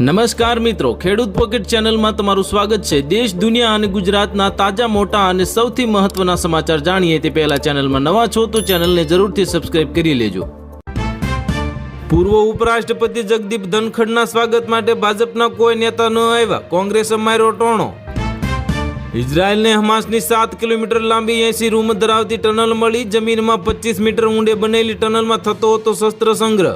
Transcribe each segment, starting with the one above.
નમસ્કાર મિત્રો, ખેડૂત પોકેટ ચેનલમાં તમારું સ્વાગત છે. દેશ, દુનિયા અને ગુજરાતના તાજા, મોટા અને સૌથી મહત્વના સમાચાર જાણીએ તે પહેલા ચેનલમાં નવા છો તો ચેનલને જરૂરથી સબસ્ક્રાઇબ કરી લેજો. પૂર્વ ઉપરાષ્ટ્રપતિ જગદીપ ધનખડના સ્વાગત માટે ભાજપના કોઈ નેતા ન આવ્યા. કોંગ્રેસે માર્યો ટોણો. ઇઝરાયલને હમાસની સાત કિલોમીટર લાંબી એસી રૂમ ધરાવતી ટનલ મળી. જમીનમાં પચીસ મીટર ઊંડે બનેલી ટનલમાં થતો હતો શસ્ત્ર સંગ્રહ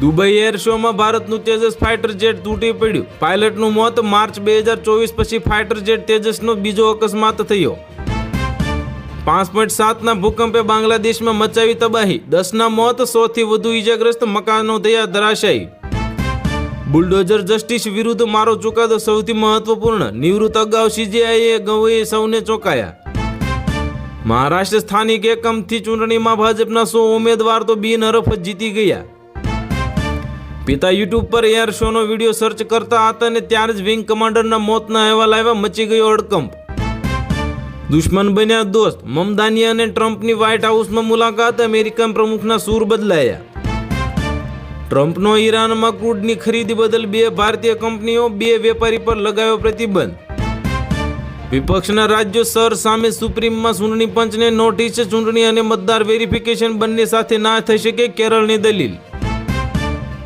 દુબઈ એર શોમાં ભારતનું તેજસ ફાઇટર જેટ તૂટી પડ્યું. પાયલટનું મોત માર્ચ બે હજાર ચોવીસ પછી ફાઇટર જેટ તેજસનો બીજો અકસ્માત થયો. પાંચ પોઈન્ટ સાતના ભૂકંપે બાંગ્લાદેશમાં મચાવી તબાહી. દસના મોત, સોથી વધુ ઈજાગ્રસ્ત મકાનો થયા ધરાશાયી. બુલડોઝર જસ્ટિસ વિરુદ્ધ મારો ચુકાદો સૌથી મહત્વપૂર્ણ. નિવૃત્ત અગાઉ સીજીઆઈએ ગવઈએ સૌને ચોંકાયા. મહારાષ્ટ્ર સ્થાનિક એકમથી ચૂંટણીમાં ભાજપના સો ઉમેદવાર તો બિનહરફ જીતી ગયા. પિતા યુટ્યુબ પર એર શોનો વીડિયો સર્ચ કરતા હતા અને ત્યારે જ વિંગ કમાન્ડરના મોતના અહેવાલ આવ્યા, મચી ગયો હડકંપ. દુશ્મન બન્યા દોસ્ત. મમદાની અને ટ્રમ્પની વ્હાઇટ હાઉસમાં મુલાકાત અમેરિકન પ્રમુખના સૂર બદલાયા. ટ્રમ્પનો ઈરાનમાં ક્રૂડની ખરીદી બદલ બે ભારતીય કંપનીઓ, બે વેપારી પર લગાવ્યો પ્રતિબંધ. વિપક્ષના રાજ્યો સર સામે સુપ્રીમમાં ચૂંટણી પંચને નોટિસ, ચૂંટણી અને મતદાર વેરિફિકેશન બંને સાથે ના થઈ શકે કેરળની દલીલ.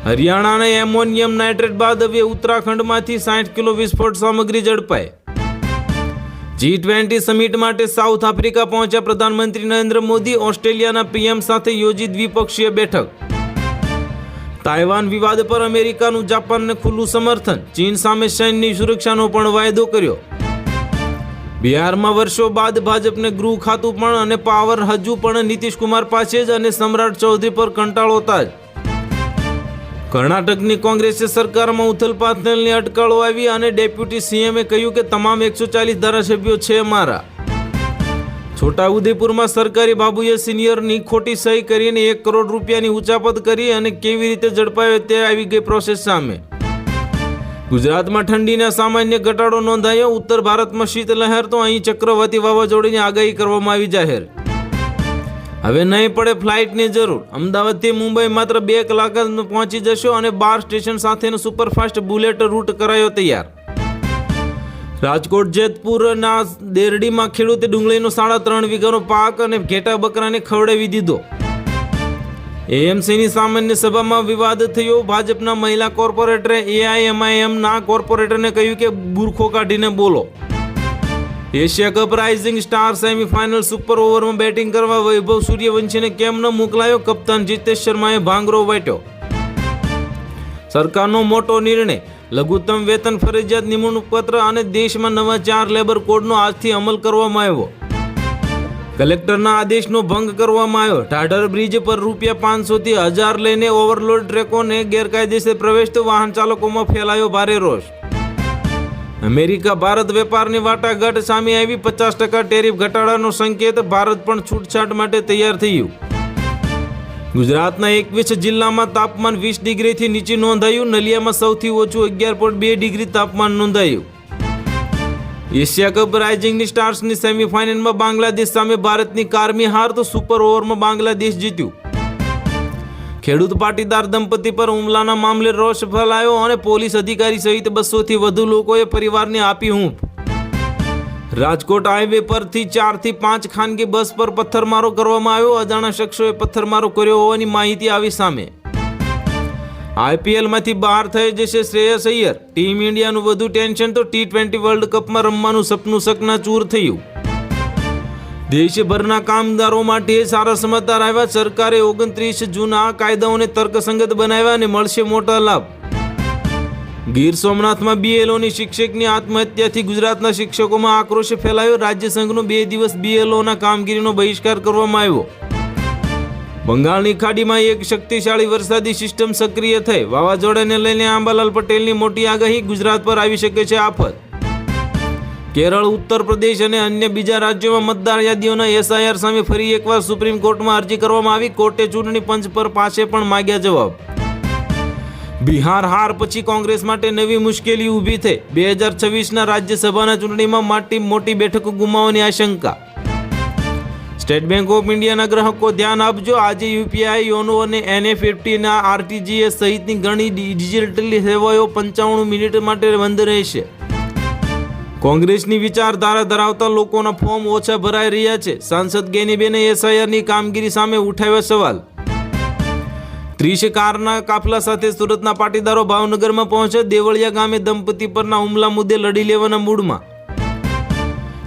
હરિયાણાના એમોનિયમ નાઇટ્રેટ બાદ હવે ઉત્તરાખંડમાંથી સાઠ કિલો વિસ્ફોટ સામગ્રી ઝડપાઈ. જી ટ્વેન્ટી સમિટ માટે સાઉથ આફ્રિકા પહોંચ્યા પ્રધાનમંત્રી નરેન્દ્ર મોદી, ઓસ્ટ્રેલિયાના પીએમ સાથે યોજી દ્વિપક્ષીય બેઠક. તાઇવાન વિવાદ પર અમેરિકાનું જાપાનને ખુલ્લું સમર્થન, ચીન સામે સૈન્યની સુરક્ષાનો પણ વાયદો કર્યો. બિહારમાં વર્ષો બાદ ભાજપને ગૃહ ખાતું પણ અને પાવર હજુ પણ નીતિશ કુમાર પાસે જ અને સમ્રાટ ચૌધરી પર કંટાળોતા જ કર્ણાટકની કોંગ્રેસે સરકારમાં ઉથલપાથલની અટકળો આવી અને ડેપ્યુટી સીએમએ કહ્યું કે તમામ એકસો ચાલીસ ધારાસભ્યો છે મારા છોટાઉદેપુરમાં સરકારી બાબુએ સિનિયરની ખોટી સહી કરીને એક કરોડ રૂપિયાની ઉચાપત કરી અને કેવી રીતે ઝડપાયો તે આવી ગઈ પ્રોસેસ સામે. ગુજરાતમાં ઠંડીના સામાન્ય ઘટાડો નોંધાયો. ઉત્તર ભારતમાં શીતલહેર તો અહીં ચક્રવાતી વાવાઝોડીની આગાહી કરવામાં આવી જાહેર. હવે નહીં પડે ફ્લાઇટની જરૂર. અમદાવાદથી મુંબઈ માત્ર બે કલાક જ પહોંચી જશો અને બાર સ્ટેશન સાથેનો સુપરફાસ્ટ બુલેટ રૂટ કરાયો તૈયાર. રાજકોટ જેતપુરના દેરડીમાં ખેડૂતે ડુંગળીનો સાડા ત્રણ વીઘાનો પાક અને ઘેટા બકરાને ખવડાવી દીધો. એએમસીની સામાન્ય સભામાં વિવાદ થયો. ભાજપના મહિલા કોર્પોરેટરે એઆઈએમઆઈએમના કોર્પોરેટરને કહ્યું કે, બુરખો કાઢીને બોલો. Asia cup rising star semifinal super ઓવરમાં બેટિંગ કરવા વૈભવ સૂર્યવંશીને કેમ ન મોકલાયો? કપ્તાન જીતેશ શર્માએ ભાંગરો વાટ્યો. સરકારનો મોટો નિર્ણય, લઘુત્તમ વેતન ફરજિયાત નિમણૂક પત્ર અને દેશમાં નવા ચાર લેબર કોડનો આજથી અમલ કરવામાં આવ્યો. કલેક્ટરના આદેશનો ભંગ કરવામાં આવ્યો. ટાઢર બ્રિજ પર રૂપિયા પાંચસોથી હજાર લઈને ઓવરલોડ ટ્રેકોને ગેરકાયદેસર પ્રવેશતો વાહન ચાલકોમાં ફેલાયો ભારે રોષ. અમેરિકા ભારત વેપારની વાટાઘાટ સામે આવી. પચાસ ટકા ટેરિફ ઘટાડાનો સંકેત ભારત પણ છૂટછાટ માટે તૈયાર થયું. ગુજરાતના એકવીસ જિલ્લામાં તાપમાન વીસ ડિગ્રીથી નીચે નોંધાયું. નલિયામાં સૌથી ઓછું અગિયાર પોઈન્ટ બે ડિગ્રી તાપમાન નોંધાયું. એશિયા કપ રાઇઝિંગની સ્ટાર્સની સેમીફાઇનલમાં બાંગ્લાદેશ સામે ભારતની કારમી હાર તો સુપર ઓવરમાં બાંગ્લાદેશ જીત્યું. ખેડૂત પાટીદાર દંપતી પર હુમલાના મામલે રોષ ફેલાયો અને પોલીસ અધિકારી સહિત બસોથી વધુ લોકોએ પરિવારને આપી હૂંફ. રાજકોટ હાઈવે પરથી ચારથી પાંચ ખાનગી બસ પર પથ્થરમારો કરવામાં આવ્યો. અજાણા શખ્સોએ પથ્થરમારો કર્યો હોવાની માહિતી આવી સામે. આઈપીએલમાંથી બહાર થઈ જશે શ્રેયસ અય્યર. ટીમ ઇન્ડિયાનું વધુ ટેન્શન તો ટી ટ્વેન્ટી વર્લ્ડ કપમાં રમવાનું સપનું સકનાચૂર થયું. દેશભરના કામદારો માટે સારા સમાચાર આવ્યા. સરકારે ઓગણત્રીસ જૂના કાયદાઓને તર્કસંગત બનાવ્યા અને મળશે મોટા લાભ. ગીર સોમનાથમાં બીએલઓની શિક્ષકની આત્મહત્યાથી ગુજરાતના શિક્ષકોમાં આક્રોશ ફેલાયો. રાજ્ય સંઘનો બે દિવસ બીએલઓના કામગીરીનો બહિષ્કાર કરવામાં આવ્યો. બંગાળની ખાડીમાં એક શક્તિશાળી વરસાદી સિસ્ટમ સક્રિય થઈ. વાવાઝોડાને લઈને આંબાલાલ પટેલની મોટી આગાહી. ગુજરાત પર આવી શકે છે આફત. કેરળ, ઉત્તર પ્રદેશ અને અન્ય બીજા રાજ્યોમાં મતદાર યાદીઓના એસઆઈઆર સામે ફરી એકવાર સુપ્રીમ કોર્ટમાં અરજી કરવામાં આવી. કોર્ટે ચૂંટણી પંચ પર પાસે પણ માગ્યા જવાબ. બિહાર હાર પછી કોંગ્રેસ માટે નવી મુશ્કેલી ઊભી થઈ. બે હજાર છવ્વીસના રાજ્યસભાના ચૂંટણીમાં માટી મોટી બેઠકો ગુમાવવાની આશંકા. સ્ટેટ બેંક ઓફ ઇન્ડિયાના ગ્રાહકો, ધ્યાન આપજો. આજે યુપીઆઈ, યોનો અને એનએફએફટીના આરટીજીએસ સહિતની ઘણી ડિજિટલ સેવાઓ પંચાવન મિનિટ માટે બંધ રહેશે. કોંગ્રેસની વિચારધારા ધરાવતા લોકોના ફોર્મ ઓછા ભરાઈ રહ્યા છે. સાંસદ ગેનીબેને એસઆઈઆરની કામગીરી સામે ઉઠાવ્યા સવાલ. ત્રીસ કારના કાફલા સાથે સુરતના પાટીદારો ભાવનગરમાં પહોંચ્યા. દેવળિયા ગામે દંપતી પરના હુમલા મુદ્દે લડી લેવાના મૂડમાં.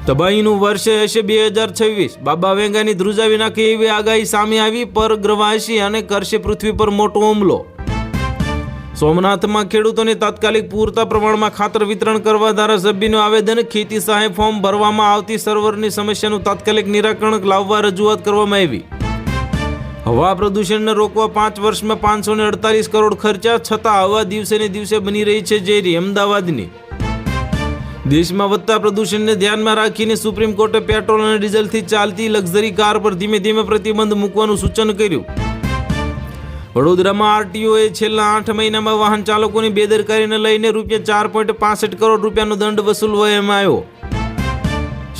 તબાહીનું વર્ષ હશે બે હજાર છવ્વીસ. બાબા વેંગાની ધ્રુજાવી નાખી એવી આગાહી સામે આવી. પરગ્રહવાસી અને કરશે પૃથ્વી પર મોટો હુમલો. સોમનાથમાં ખેડૂતોને તાત્કાલિક પૂરતા પ્રમાણમાં ખાતર વિતરણ કરવા ધારાસભ્યનું આવેદન. ખેતી સહાય ફોર્મ ભરવામાં આવતી સર્વરની સમસ્યાનું તાત્કાલિક નિરાકરણ લાવવા રજૂઆત કરવામાં આવી. હવા પ્રદૂષણને રોકવા પાંચ વર્ષમાં પાંચસો અડતાલીસ કરોડ ખર્ચા, છતાં હવા દિવસે ને દિવસે બની રહી છે ઝેરી અમદાવાદની. દેશમાં વધતા પ્રદૂષણને ધ્યાનમાં રાખીને સુપ્રીમ કોર્ટે પેટ્રોલ અને ડીઝલથી ચાલતી લક્ઝરી કાર પર ધીમે ધીમે પ્રતિબંધ મૂકવાનું સૂચન કર્યું. વડોદરામાં આરટીઓએ છેલ્લા આઠ મહિનામાં વાહન ચાલકોની બેદરકારીને લઈને રૂપિયા ચાર પોઈન્ટ પાસઠ કરોડ રૂપિયાનો દંડ વસૂલવામાં આવ્યો.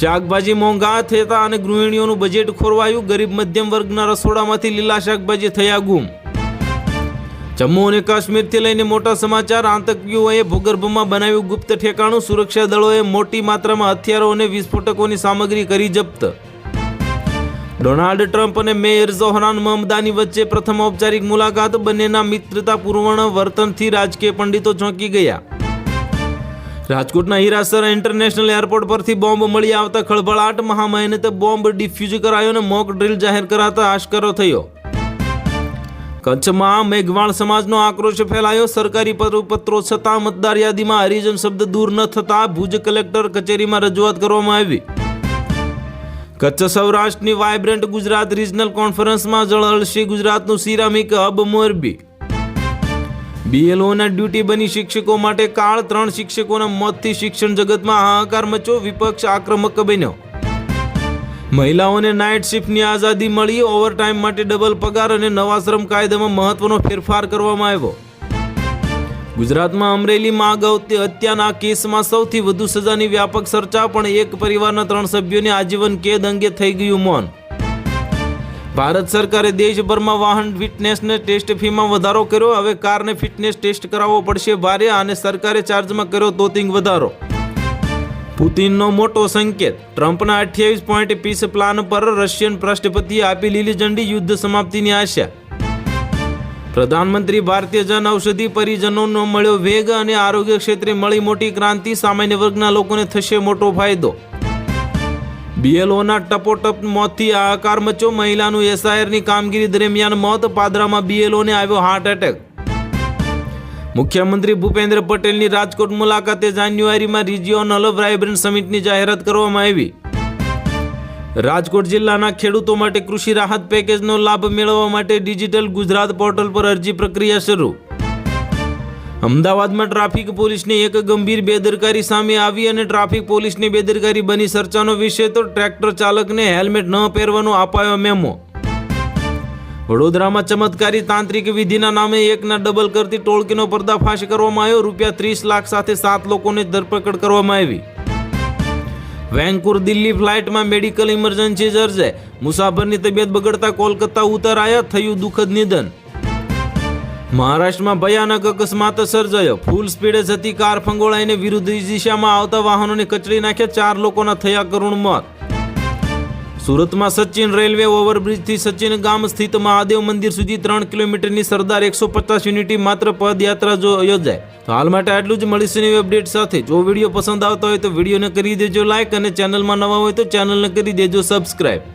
શાકભાજી મોંઘા થતા અને ગૃહિણીઓનું બજેટ ખોરવાયું, ગરીબ મધ્યમ વર્ગના રસોડામાંથી લીલા શાકભાજી થયા ગુમ. જમ્મુ અને કાશ્મીરથી લઈને મોટા સમાચાર, આતંકીઓએ ભૂગર્ભમાં બનાવ્યું ગુપ્ત ઠેકાણું, સુરક્ષા દળોએ મોટી માત્રામાં હથિયારો અને વિસ્ફોટકોની સામગ્રી કરી જપ્ત. ડોનાલ્ડ ટ્રમ્પ અને મેયર ઝોહરાન મહમદાની વચ્ચે પ્રથમ ઔપચારિક મુલાકાત બંનેના મિત્રતાપૂર્ણ વર્તનથી રાજકીય પંડિતો ચોંકી ગયા. રાજકોટના હીરાસર ઇન્ટરનેશનલ એરપોર્ટ પરથી બોમ્બ મળી આવતા ખળભળાટ, મહામહેનતે, બોમ્બ ડિફ્યુઝ કરાયો અને મોક ડ્રિલ જાહેર કરાતા આશ્કરો થયો. કચ્છમાં મેઘવાળ સમાજનો આક્રોશ ફેલાયો. સરકારી પત્રો છતાં મતદાર યાદીમાં હરિજન શબ્દ દૂર ન થતાં ભુજ કલેક્ટર કચેરીમાં રજૂઆત કરવામાં આવી. કચ્છ સૌરાષ્ટ્રની વાઇબ્રન્ટ ગુજરાત રિજનલ કોન્ફરન્સમાં જળહળશે ગુજરાતનું સિરામિક હબ મોરબી. બીએલઓના ડ્યુટી બની શિક્ષકો માટે કાળ ત્રણ શિક્ષકોના મોતથી શિક્ષણ જગતમાં હાહાકાર મચ્યો, વિપક્ષ આક્રમક બન્યો. મહિલાઓને નાઇટ શિફ્ટની આઝાદી મળી ઓવરટાઈમ માટે ડબલ પગાર અને નવા શ્રમ કાયદામાં મહત્વનો ફેરફાર કરવામાં આવ્યો. ગુજરાતમાં અમરેલીમાં અગાઉ તે હત્યાના કેસમાં સૌથી વધુ સજાની વ્યાપક ચર્ચા, પણ એક પરિવારના ત્રણ સભ્યોને આજીવન કેદ અંગે થઈ ગયું મૌન. ભારત સરકારે દેશભરમાં વાહન ફિટનેસને ટેસ્ટ ફીમાં વધારો કર્યો. હવે કારને ફિટનેસ ટેસ્ટ કરાવવો પડશે ભારે અને સરકારે ચાર્જમાં કર્યો તોતિંગ વધારો. પુતિનનો મોટો સંકેત, ટ્રમ્પના અઠ્યાવીસ પોઈન્ટ પીસ પ્લાન પર રશિયન રાષ્ટ્રપતિએ આપી લીલી ઝંડી યુદ્ધ સમાપ્તિની આશા. પ્રધાનમંત્રી ભારતીય જન ઔષધિ પરિજનોનો મળ્યો વેગ અને આરોગ્ય ક્ષેત્રે મળી મોટી ક્રાંતિ, સામાન્ય વર્ગના લોકોને થશે મોટો ફાયદો. બીએલઓના ટપોટપ મોતથી આકાર મચ્યો. મહિલાનું એસઆઈઆરની કામગીરી દરમિયાન મોત, પાદરામાં બીએલઓને આવ્યો હાર્ટ એટેક મુખ્યમંત્રી ભૂપેન્દ્ર પટેલની રાજકોટ મુલાકાતે જાન્યુઆરીમાં રિજિયોનલ વાઇબ્રન્ટ સમિટની જાહેરાત કરવામાં આવી. રાજકોટ જિલ્લાના ખેડૂતો માટે કૃષિ રાહત પેકેજનો લાભ મેળવવા માટે ડિજિટલ ગુજરાત પોર્ટલ પર અરજી પ્રક્રિયા શરૂ. અમદાવાદમાં ટ્રાફિક પોલીસની એક ગંભીર બેદરકારી સામે આવી અને ટ્રાફિક પોલીસની બેદરકારી બની ચર્ચાનો વિષય, તો ટ્રેક્ટર ચાલકને હેલ્મેટ ન પહેરવાનો અપાયો મેમો. વડોદરામાં ચમત્કારી તાંત્રિક વિધિના નામે એકના ડબલ કરતી ટોળકીનો પર્દાફાશ કરવામાં આવ્યો. રૂપિયા ત્રીસ લાખ સાથે સાત લોકોને ધરપકડ કરવામાં આવી. વેંકુર દિલ્હી ફ્લાઇટમાં મેડિકલ ઇમરજન્સી સર્જાય મુસાફરની તબિયત બગડતા કોલકાતા ઉતરાયા થયું દુઃખદ નિધન. મહારાષ્ટ્રમાં ભયાનક અકસ્માત સર્જાયો. ફૂલ સ્પીડે જતી કાર ફંગોળાઈને વિરુદ્ધ દિશામાં આવતા વાહનોને કચડી નાખ્યા ચાર લોકોના થયા કરુણ મોત. સુરતમાં સચિન રેલવે ઓવરબ્રિજથી સચિન ગામ સ્થિત મહાદેવ મંદિર સુધી ત્રણ કિલોમીટરની સરદાર એકસો પચાસ યુનિટી માત્ર પદયાત્રા જો યોજાય. તો હાલ માટે આટલું જ. મળીશું નવી અપડેટ સાથે. જો વીડિયો પસંદ આવતો હોય તો વિડીયોને કરી દેજો લાઇક અને ચેનલમાં નવા હોય તો ચેનલને કરી દેજો સબસ્ક્રાઈબ